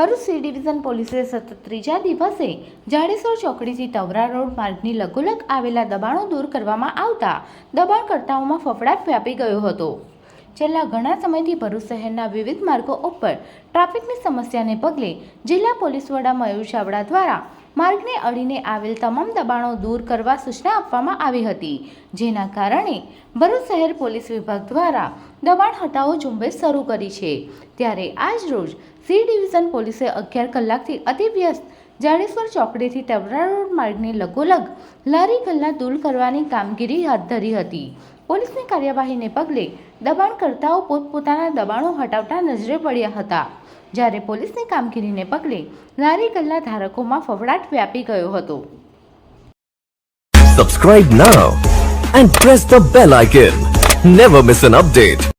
C division પોલીસે સતત ત્રીજા દિવસે જાડેસર ચોકડીથી તવરા રોડ માર્ગની લગોલગ આવેલા દબાણો દૂર કરવામાં આવતા દબાણકર્તાઓમાં ફફડાટ વ્યાપી ગયો હતો. છેલ્લા ઘણા સમયથી ભરૂચ શહેરના વિવિધ માર્ગો ઉપર ટ્રાફિકની સમસ્યાને પગલે જિલ્લા પોલીસ વડા મયુર ચાવડા દ્વારા માર્ગને અડીને આવેલ તમામ દબાણો દૂર કરવા સૂચના આપવામાં આવી હતી. જેના કારણે ભરૂચ શહેર પોલીસ વિભાગ દ્વારા દબાણ હટાવો ઝુંબેશ શરૂ કરી છે. ત્યારે આજ રોજ સી ડિવિઝન પોલીસે અગિયાર કલાકથી અતિવ્યસ્ત જાડેશ્વર ચોકડીથી ટવરા રોડ માર્ગને લગોલગ લારી ગલ્લા દૂર કરવાની કામગીરી હાથ ધરી હતી. પોલીસની કાર્યવાહીને પગલે દબાણકર્તાઓ પોતપોતાના દબાણો હટાવતા નજરે પડ્યા હતા. જ્યારે પોલીસની કામગીરીને પગલે નારી ગલ્લા ધારકોમાં ફફડાટ વ્યાપી ગયો હતો. Subscribe now and press the bell icon never miss an update.